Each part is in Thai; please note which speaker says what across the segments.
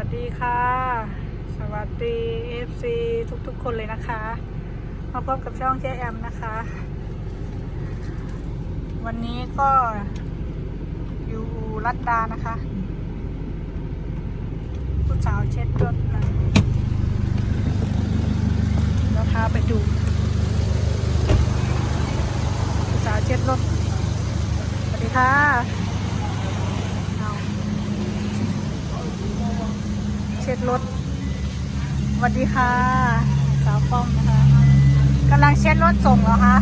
Speaker 1: วัสดีค่ะ สวัสดี FC ทุกๆ คนเลยนะคะ มาพบกับช่องเจ๊แอมนะคะ วันนี้ก็อยู่รัดดานะคะ ผู้สาวเช็ดรถนะแล้วพาไปดู ผู้สาวเช็ดรถ สวัสดีค่ะเอาเช็ดรถสวัสดีค่ะสาวป้อมนะคะกำลังเช็ดรถส่งเหรอคะ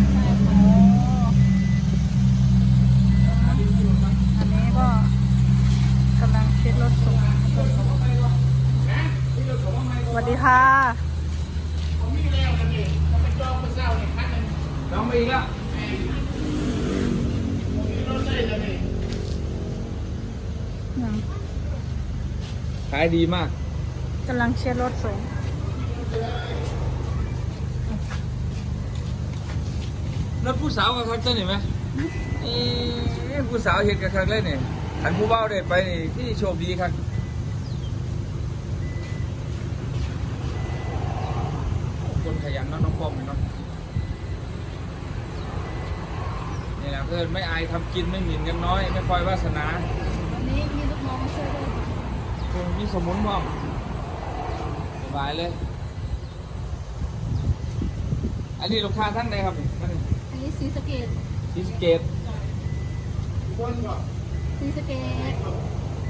Speaker 1: อันนี้ก็กำลังเช็ดรถส่งสวัสดีค่ะ
Speaker 2: น้องมีแล้วขายดีมาก
Speaker 1: กำลังเช็ดรถส่ง
Speaker 2: รถผู้สาวกับคักเต้นเห็นไหมนี่ผู้สาวเห็นกับคักเลยเนี่ยขันผู้เบ้าได้ไปนี่ที่โชคดีครับคนขยันเนาะน้องป้อมเนาะนี่แหละเพื่อนไม่อายทำกินไม่หมิ่นกันน้อย ไม่คอยวาสนา
Speaker 3: วันนี้มีลูกน้องมาช่วยด้วย
Speaker 2: คุณมีสมุนบ้อมส บายเลย อันนี้ลูกค้าท่านใดครับนี่มัน
Speaker 3: อันนี้สีสะเกต
Speaker 2: ซีสะเกต
Speaker 3: สีสะเกต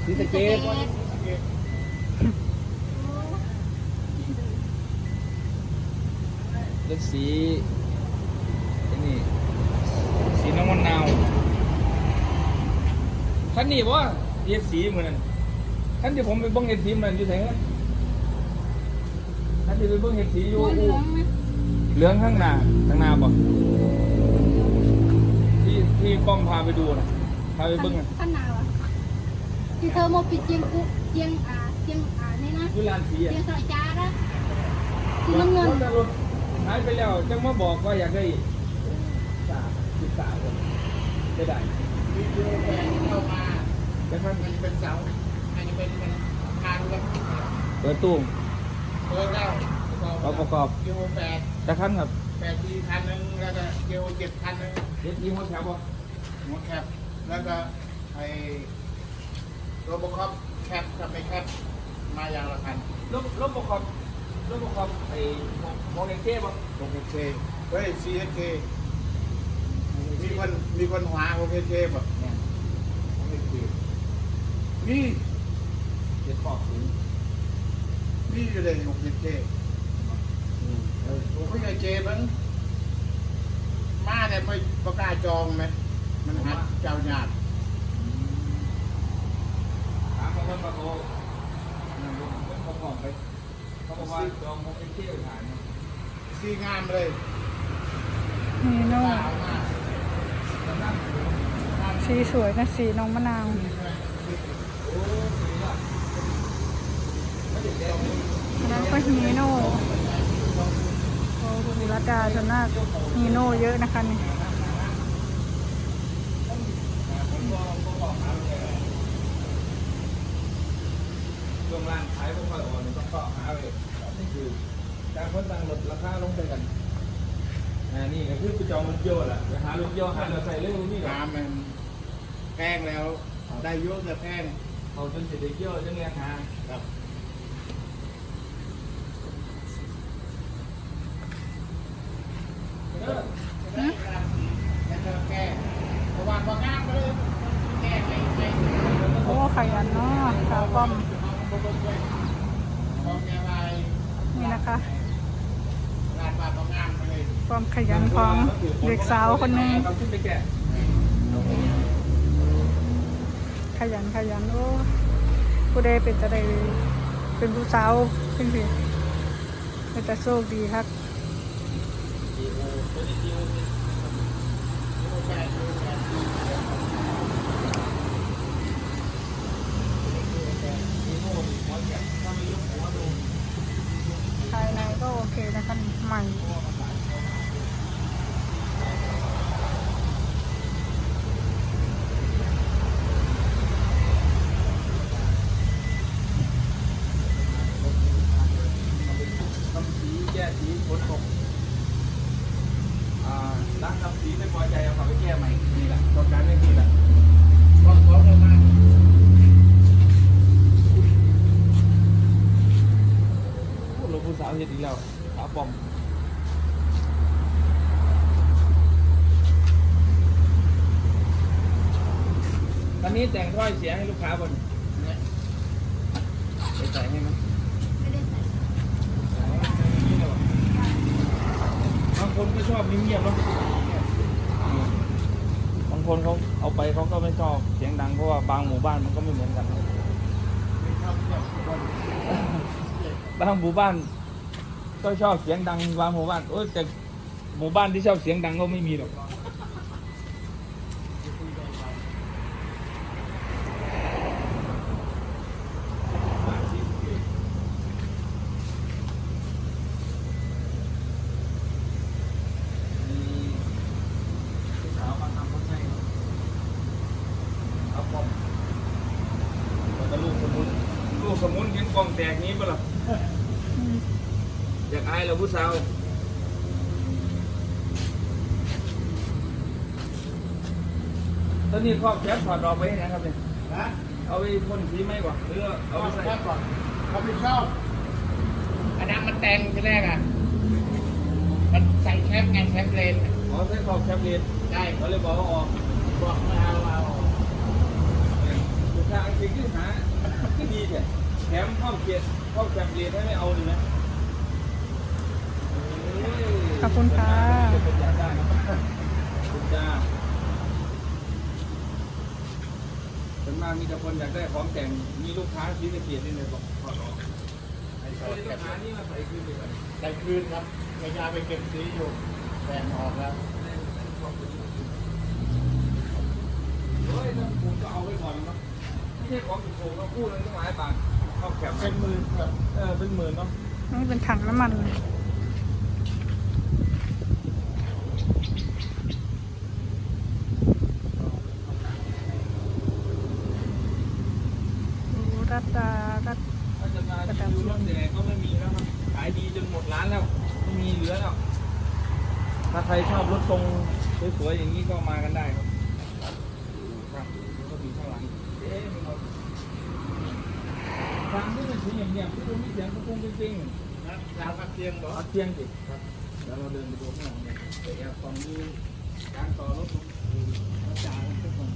Speaker 2: ซีสะเกตเลือกสีอันนี้สีน้ำมันนาวท่านนี่ว่าเรียกสีเหมือนกันท่านที่ผมไปเบิ้งเห็ดสีมันอยู่ไหน ครับท่านที่ไปเบิ้งเห็ดสีอยู่
Speaker 3: ตัวเหลืองไหม
Speaker 2: เหลืองข้างหน้าข้างหน้าบอกที่ที่ป้อมพาไปดูนะพาไปเบิ้งนะ
Speaker 3: ขั้นหนาวอะที่เธอมาปิดเจียงกุเจียงอ่าเจียงอ่านี่นะ
Speaker 2: ยุลานสีอะ
Speaker 3: เจียงสายจ้าละสีน้ำเงิน
Speaker 2: รถรถหายไปแล้วจังมาบอกว่าอยากได้สามสิบสามคนได้ได้
Speaker 4: วิดีโอแฟนเข้ามา
Speaker 2: จะท่าน
Speaker 4: มันเป็นเสาอันนี้เป็นเป็นคานแล้ว
Speaker 2: เปิดตู้
Speaker 4: เปิดแล้ว
Speaker 2: เอาประกอบ
Speaker 4: วิดีโอแปด
Speaker 2: จะท่านครับ
Speaker 4: แปดทีคันหนึ่งแล้วก็วิดีโอเจ็ดคันหนึ่ง
Speaker 2: เด็ดยี่ห้อแถวบ่
Speaker 4: หัวแคปแล้วก็ไอ้โรบอคอปแคปกับไม่แคปมาอย่างละคัน
Speaker 2: รถรถประกอบรถประกอบไอ้โมเดลเก้บ่
Speaker 4: โอเคเฮ้ย CSK มีคนมีคนหวาโอเคเคป่ะ
Speaker 2: เนี่ย
Speaker 4: โอเคนี่
Speaker 2: เด็ดขอบสูง
Speaker 4: นี่อยู่เลยโอเคเคผมก็ยังเจมั้งมาเนี่ยไม่ประกล้าศจองไหมมันหัดเจ้าหยาด
Speaker 2: ถามมาเพิ่มประโตนั่นลงเพิ่มประกอบไปเขาบอกว่าจองโมเดลเก้ผ่านนะ
Speaker 4: ซีงามเลย
Speaker 1: นีโน่
Speaker 4: เอามา
Speaker 1: สีสวยนะสีน้องมะนาวอั นนั้นก็นีโน่โอ้โหรัดดาชนนานีโน่เยอะนะคะนี่
Speaker 2: ช่วงล่างขายไม่ค่อยออกนี่ต้องก็หาเลยนี่คือการคนต่างลดราคาลงไปกันอ่านี่ก็คือไปจองรถเยอะแหละไปหารถเยอะหาเราใส่เรื่องนี้ก่อน
Speaker 4: น้ำมันแพงแล้ว ได้เยอะแต่แพง
Speaker 2: เขาจนเสร็จเยอะจังเลยหา
Speaker 4: ครับ
Speaker 2: เออ
Speaker 4: แล้วก็แก้เพราะว่าบางงามเลย แก้ไม่ไม่
Speaker 1: โอ้ขยันเนาะสาวป้อมนี่นะคะ
Speaker 4: ร้านบาบางงามไปเลย
Speaker 1: ความขยันของเด็กสาวคนหนึง
Speaker 2: เราขึ้นไปแกะ
Speaker 1: ขยันขยันโอ้ผู้ใดเป็นจะได้เป็นผู้สาวขึ้นสิเป็นแต่โชคดีครับ ภายในก็โอเคนะคะใหม่ ก้
Speaker 2: สีฝนตกอ่าล้างทำสีไม่พอใจเอากลับไปแก้ใหม่นี่แหละต้องการไม่ดีแหละ
Speaker 4: พอพอประมาณ
Speaker 2: พูดลงผู้สาวเฮ็ดอีกแล้วสาวปอมตอนนี้แต่งถ้อยเสียให้ลูกค้าบน
Speaker 4: เนี่ย
Speaker 2: ไปใส่ให้ไหม
Speaker 3: ไม่ได้ใส่
Speaker 2: บาง คนก็ชอบเงียบๆเนาะบางคนเขาเอาไปเขาก็ไม่ชอบเสียงดังเพราะว่าบางหมู่บ้านมันก็ไม่เหมือนกัน
Speaker 4: ไม่ชอบเงียบคน
Speaker 2: บางหมู่บ้านก็ชอบเสียงดังบางหมู่บ้านโอ้ยแต่หมู่บ้านที่ชอบเสียงดังก็ไม่มีหรอกมีผู้สาวมาทำคนให้เอาปอมแล้วก็ลูกสมุนลูกสมุนเห็นกล้อง แตกนี้ปะล่ะ
Speaker 1: อืม
Speaker 2: อยากอายเหราผู้สาวตอนนี้ครอบแคปถอดออกไปให้นะครับเนี่ย
Speaker 4: นะ
Speaker 2: เอาไปพ่นสีไหมก่อนหรือเอา
Speaker 4: เอา
Speaker 2: ไป
Speaker 4: ไป
Speaker 2: ใส่
Speaker 4: แคบก่อนเขาไม่ชอบอันนั้นมันแต่งทีแรกอะ มันใส่แคปไงแคปเลน
Speaker 2: อ๋อใช้ครอบแคปเลน
Speaker 4: ได้
Speaker 2: เขาเลยบอกว่าออก
Speaker 4: บอกไม่เอาเอา
Speaker 2: ลูกค้าจริงที่หาก็ดีแท้ แถมครอบเกียรครอบแคปเลนให้ไม่เอาเลยนะโย
Speaker 1: ขอบคุณค่ะ
Speaker 2: เป็นอยากได้นะขอบคุณจ้าส่วนมากมีแต่คนอยากได้ของแต่ง มีลูกค้าซื้อตะเกียบนี่เลยบอกขอร้อง
Speaker 4: ให้
Speaker 2: ใส่
Speaker 4: ใส่
Speaker 2: ลู
Speaker 4: แค
Speaker 2: ก
Speaker 4: ป
Speaker 2: ค้านี่มาใส่คืนดีกว่า
Speaker 4: ใส่คืนครับพยายามไปเก็บสีอยู่แบ่งออกแล้ว
Speaker 2: เฮ้ยถ้าผมก็เอาไว้ก่อนเนาะไม่ใช่ของถูกๆเราพูดเลยตั้งหลายบาท เข้าแคป
Speaker 4: เป็นหมือครับ
Speaker 2: เออเป็นหมื่นเนาะ
Speaker 1: นี่เป็นถังน้ำมันเลยดูรัดดารัด
Speaker 2: ถ้าจะมารีวิวรถแดงก็ไม่มีแล้วครับขายดีจนหมดร้านแล้วไม่มีเหลือแล้วถ้าใครชอบรถทรงสวยๆอย่างนี้ก็มากันได้ครับครับก็มีข้างหลังเอ๊ะมีหมดฟัง เสียงเงียบๆที่มีเสียงกุ้งจริงๆ
Speaker 4: นะยาวกับเตียงบอก
Speaker 2: เอาเตียงสิครับเดี๋ยวเราเดินไปดูข้างหลังเนี่ยไปแอบฟังดูการต่อรถอาจายทุกคน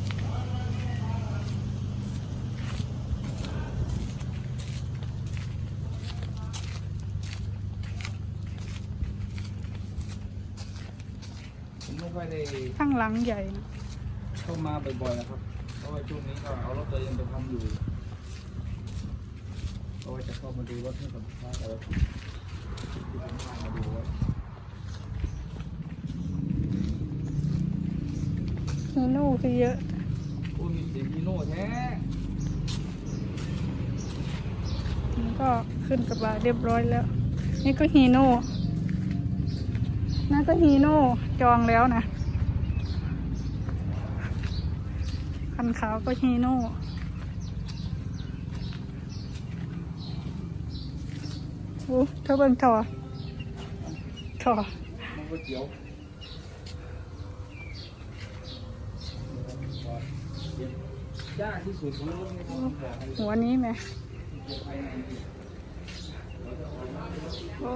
Speaker 2: ผมไม่ค่อยได้
Speaker 1: ข้างหลังใหญ่นะ
Speaker 2: เข้ามาบ่อยๆนะครับเพราะว่าช่วงนี้ก็เอารถตัวเองไปทำอยู่ เพราะว่าจะเข้ามาดูรถให้กับลูกค้าแต่ละทีที่ผมพามาดูว่า
Speaker 1: ฮีโน่คือเยอะ
Speaker 2: โอ้มีเสียงฮีโน่แท้
Speaker 1: มันก็ขึ้นกระบะเรียบร้อยแล้ว นี่ก็ฮีโน่นั่นก็ฮีโน่จองแล้วนะคันขาวก็ฮีโน่ อ้เธอเบิ่งถอถอ
Speaker 2: มันก๋วยเตี๋ยวยากที่สุดของรถนี่ต้องบอกให้
Speaker 1: หัวนี้ไหม
Speaker 2: เก็บภายในดี
Speaker 1: โอ้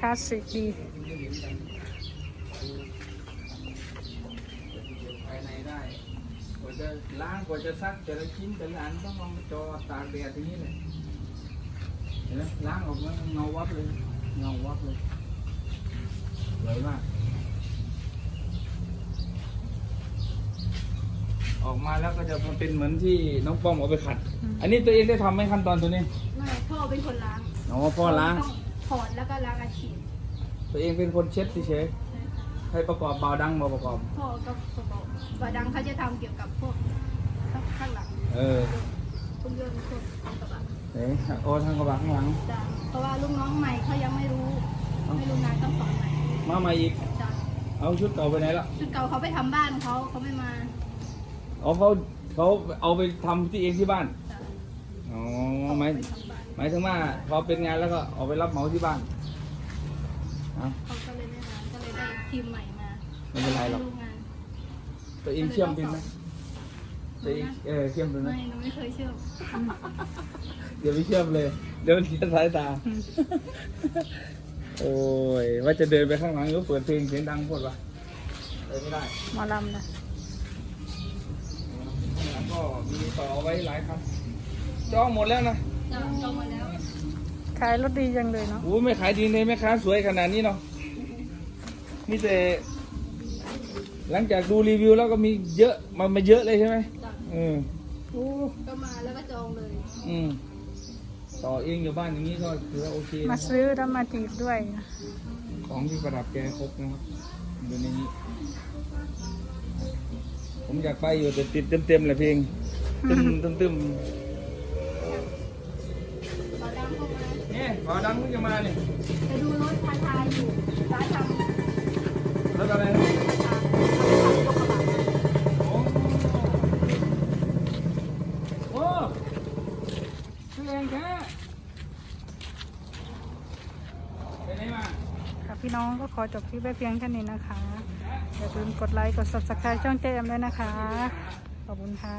Speaker 1: คลาสสิกดี
Speaker 2: เก็บภายในได้กว่าจะล้างกว่าจะซักแต่ละชิ้นแต่ละอันต้องเอามาจอตากแดดอย่างนี้เลยเห็ นไหมล้างออกมาเงาวับเลยเงาวับเลยสวยมาก ออกมาแล้วก็จะมาเป็นเหมือนที่น้องป้อมเอาไปขัด
Speaker 1: อืม
Speaker 2: อันนี้ตัวเองได้ทำไหมขั้นตอนตัวนี้
Speaker 3: ไม่พ่อเป็นคนล้าง
Speaker 2: อ๋อพ่อล้าง
Speaker 3: ต้องถอดแล้วก็ล้างอาชีพ
Speaker 2: ตัวเองเป็นคนเช็ดเฉยๆให้ประกอบเบาดังมาประกอบ
Speaker 3: พ่อก็ประกอบว่าดังเขาจะทำเกี่ยวกับพวกข้างหลัง
Speaker 2: เออ
Speaker 3: พวกยนต์พวกกระบะ
Speaker 2: เอ๊ะโอ้ทางกระบะข้างหลัง
Speaker 3: จ้ะเพราะว่าลูกน้องใหม่เขายังไม่รู้ ไม่รู้งานต้องสอนใหม่
Speaker 2: มาใหม่อีก
Speaker 3: จ้ะ
Speaker 2: เอาชุดเก่าไปไหนละ
Speaker 3: ชุดเก่าเขาไปทำบ้านเขาเขาไม่มา
Speaker 2: อ๋อเขาเขาเอาไปทำที่เองที่บ้าน
Speaker 3: จ้ะ
Speaker 2: อ๋อ
Speaker 3: เขา
Speaker 2: หมาย
Speaker 3: ไปทำบ้าน
Speaker 2: หมายถึงว่าพอเป็นงานแล้วก็เอาไปรับเหมาที่บ้าน
Speaker 3: จ
Speaker 2: เอา
Speaker 3: เขาก็เลยไม่มาก็เลยได้ทีมใหม่มา
Speaker 2: ไม่เป็นไรหรอก
Speaker 3: ดูงาน
Speaker 2: ตัวเองเชื่อมเป็นไหมตัวเองเออเชื่อมเป็นไหม
Speaker 3: ไม่หนูไม่เคยเชื่อม
Speaker 2: เดี๋ยวไม่เชื่อมเลย เดี๋ยวมันเสียสายตา โอ้ย ว่าจะเดินไปข้างหลังก็เปิดเพลงเสียงดังโคตรวะเดินไม่ได้
Speaker 1: หมอลำนะ
Speaker 2: แล้วก็มีต่อไว้หลายคันจองหมดแล้วนะ
Speaker 3: จองจองมาแล้ว
Speaker 1: ขายรถดีจังเลยเนาะ
Speaker 2: โอ้ยไม่ขายดีเลยแม่ค้าสวยขนาดนี้เนาะมีแต่หลังจากดูรีวิวแล้วก็มีเยอะมันมาเยอะเลยใช่ไหม
Speaker 3: จ้ะ
Speaker 2: เออโอ้
Speaker 3: ก็มาแล้วก็จองเลย
Speaker 2: อืม ต่อเองอยู่บ้านอย่างนี้ก็ถือว่าโอเค
Speaker 1: มา
Speaker 2: นะ
Speaker 1: ซื้อแล้วมาจีบด้วยนะ
Speaker 2: ของที่ประดับแกครบนะครับอยู่ในนี้ ผมอยากไปอยู่แต่ติดเต็มๆเลยเพลงตึมตึมตึม
Speaker 3: ขอดังเข้ามา
Speaker 2: เนี่ยขอดังเพิ่งจะมาเนี่ย
Speaker 3: จะดูรถทาทาอยู่ร้านทำ
Speaker 2: รถอะไรนะ
Speaker 1: น้องก็ขอจบคลิปไว้เพียงแค่นี้นะคะ อย่าลืมกดไลค์ กด subscribe ช่องเจมด้วยนะคะ ขอบคุณค่ะ